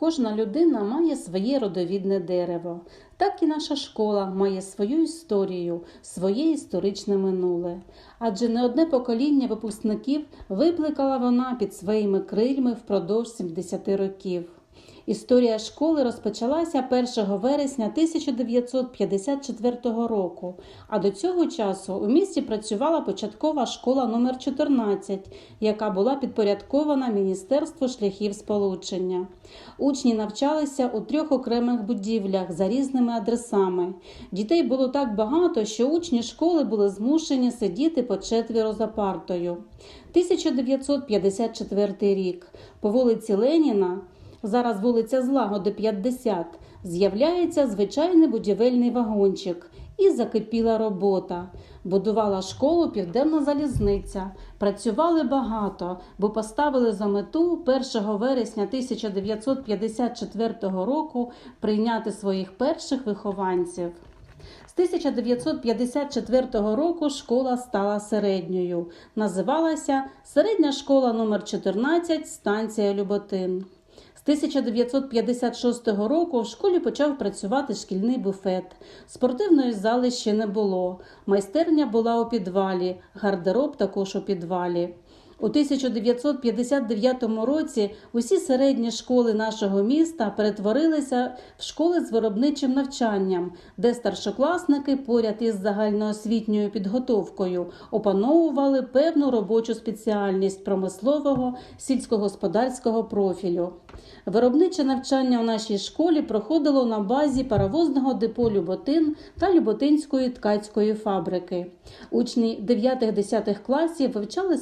Кожна людина має своє родовідне дерево. Так і наша школа має свою історію, своє історичне минуле. Адже не одне покоління випускників викликала вона під своїми крильми впродовж 70 років. Історія школи розпочалася 1 вересня 1954 року, а до цього часу у місті працювала початкова школа номер 14 яка була підпорядкована Міністерству шляхів сполучення. Учні навчалися у трьох окремих будівлях за різними адресами. Дітей було так багато, що учні школи були змушені сидіти по четверо за партою. 1954 рік по вулиці Леніна зараз вулиця Злагоди 50, з'являється звичайний будівельний вагончик і закипіла робота. Будувала школу Південна залізниця. Працювали багато, бо поставили за мету 1 вересня 1954 року прийняти своїх перших вихованців. З 1954 року школа стала середньою. Називалася Середня школа номер 14 станція Люботин. З 1956 року в школі почав працювати шкільний буфет. Спортивної зали ще не було. Майстерня була у підвалі, гардероб також у підвалі. У 1959 році усі середні школи нашого міста перетворилися в школи з виробничим навчанням, де старшокласники поряд із загальноосвітньою підготовкою опановували певну робочу спеціальність промислового сільськогосподарського профілю. Виробниче навчання у нашій школі проходило на базі паровозного депо Люботин та Люботинської ткацької фабрики. Учні 9-10 класів вивчали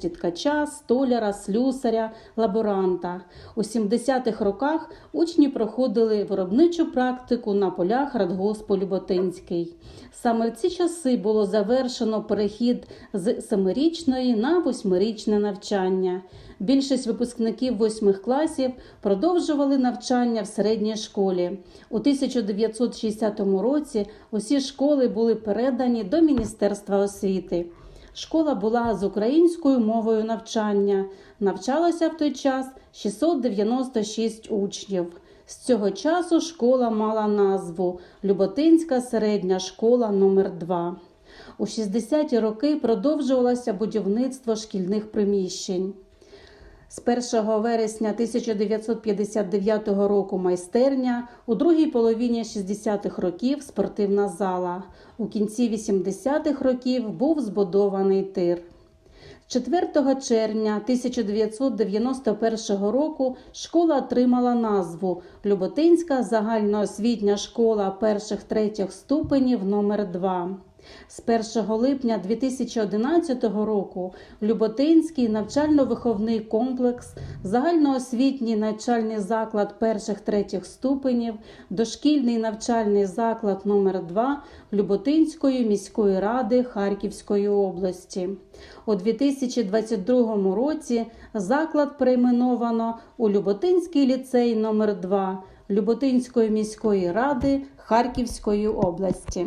спеціальності ткача, столяра, слюсаря, лаборанта. У 70-х роках учні проходили виробничу практику на полях радгоспу Люботинський. Саме в ці часи було завершено перехід з семирічної на восьмирічне навчання. Більшість випускників восьмих класів продовжували навчання в середній школі. У 1960 році усі школи були передані до Міністерства освіти. Школа була з українською мовою навчання. Навчалося в той час 696 учнів. З цього часу школа мала назву Люботинська середня школа номер 2 У 60-ті роки продовжувалося будівництво шкільних приміщень. З 1 вересня 1959 року майстерня, у другій половині 60-х років спортивна зала. У кінці 80-х років був збудований тир. 4 червня 1991 року школа отримала назву Люботинська загальноосвітня школа перших-третіх ступенів номер 2 з 1 липня 2011 року Люботинський навчально-виховний комплекс, загальноосвітній навчальний заклад перших-третіх ступенів, дошкільний навчальний заклад номер 2 Люботинської міської ради Харківської області. У 2022 році заклад перейменовано у Люботинський ліцей номер 2 Люботинської міської ради Харківської області.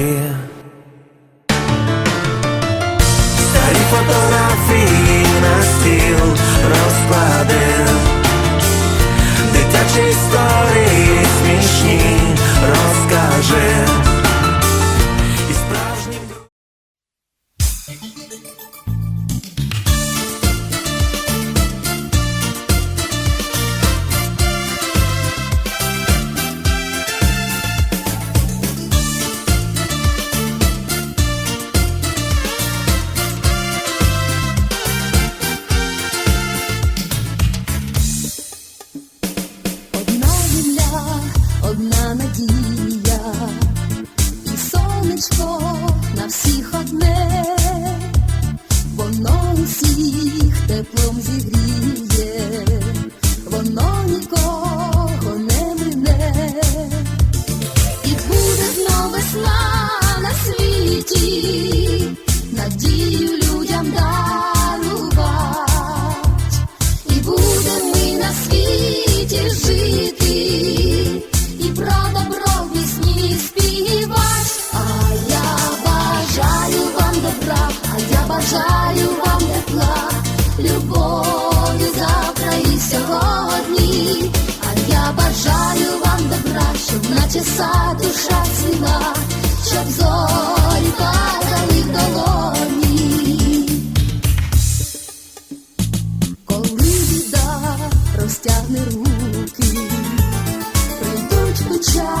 воно усіх теплом зігріє, Наче душа ціна, щоб зорі долоні. Коли біда розтягне руки, прийдуть печалі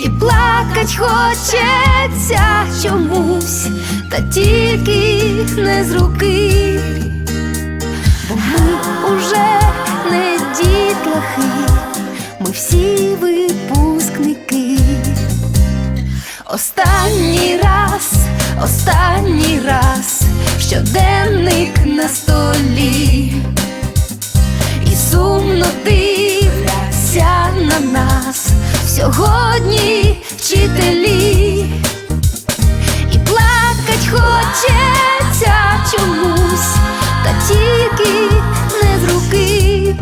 І плакать хочеться чомусь, та тільки не з руки, бо ми уже не дітлахи, ми всі випускники. Останній раз, останній раз, щоденник на столі, і сумно дивляться на нас сьогодні вчителі, і плакать хочеться чомусь, та тільки не з руки,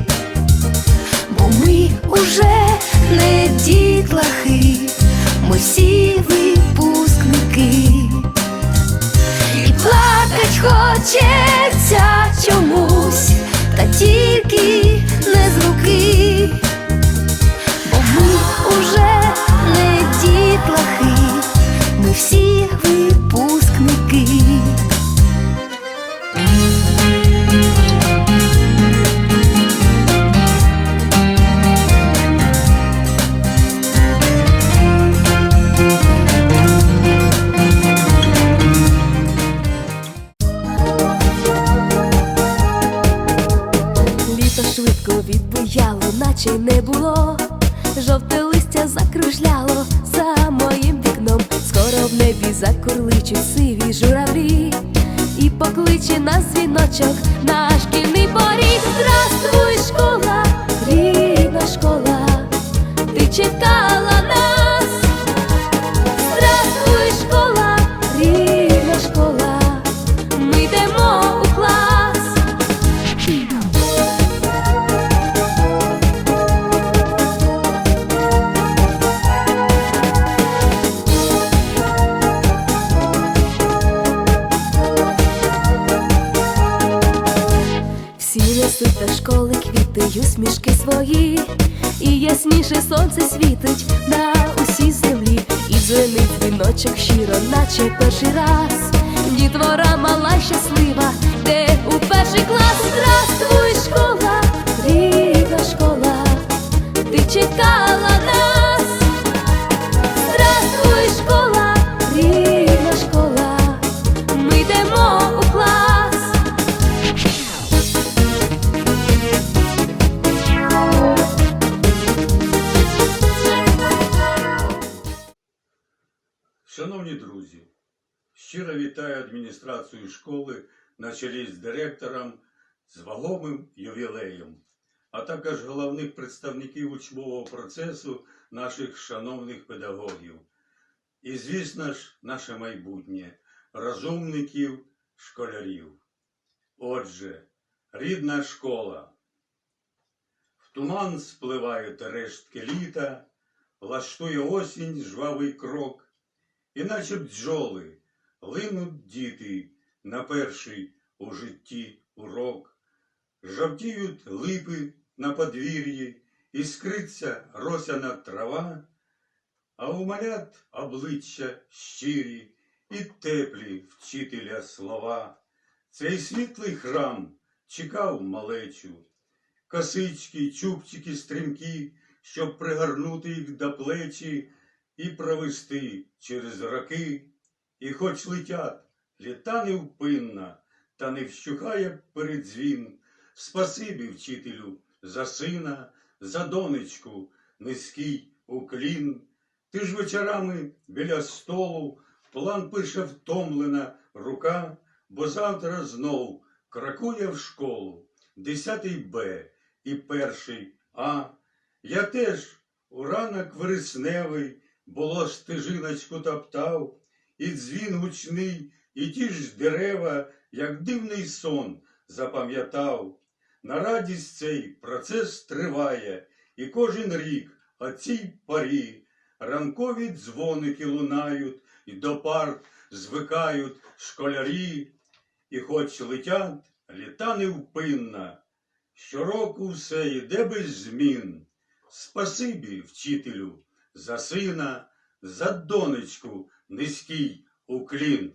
бо ми уже не дітлахи, ми всі випускники. І плакать хочеться чомусь, та тільки в небі закурличуть сиві журавлі. І покличе нас дзвіночок на шкільний поріг. Здравствуй, школа, рідна школа, ти чекала усмішки свої, і ясніше сонце світить на усій землі, і дзвенить віночок щиро, наче перший раз. Дітвора мала щаслива, Шановні друзі, щиро вітаю адміністрацію школи на чолі з директором з вагомим ювілеєм, а також головних представників учбового процесу наших шановних педагогів. І, звісно ж, наше майбутнє розумників, школярів. Отже, рідна школа. В туман спливають рештки літа, лаштує осінь жвавий крок. Іначе бджоли линуть діти на перший у житті урок, жовтіють липи на подвір'ї, іскриться росяна трава, а у малят обличчя щирі і теплі вчителя слова. Цей світлий храм чекав малечу, косички, чубчики стрімкі, щоб пригорнути їх до плечі і провести через роки, і хоч летять літа невпинна, та не вщухає передзвін. Спасибі вчителю за сина, за донечку, низький уклін. Ти ж вечорами біля столу план пише втомлена рука, бо завтра знов крокує в школу, десятий Б і перший А. Я теж у ранок вересневий було стежиночку топтав, і дзвін гучний, і ті ж дерева, як дивний сон, запам'ятав. На радість цей процес триває, і кожен рік о цій порі ранкові дзвоники лунають, і до парт звикають школярі, і хоч летять літа невпинна, щороку все йде без змін. Спасибі, вчителю, за сина, за донечку низький уклін.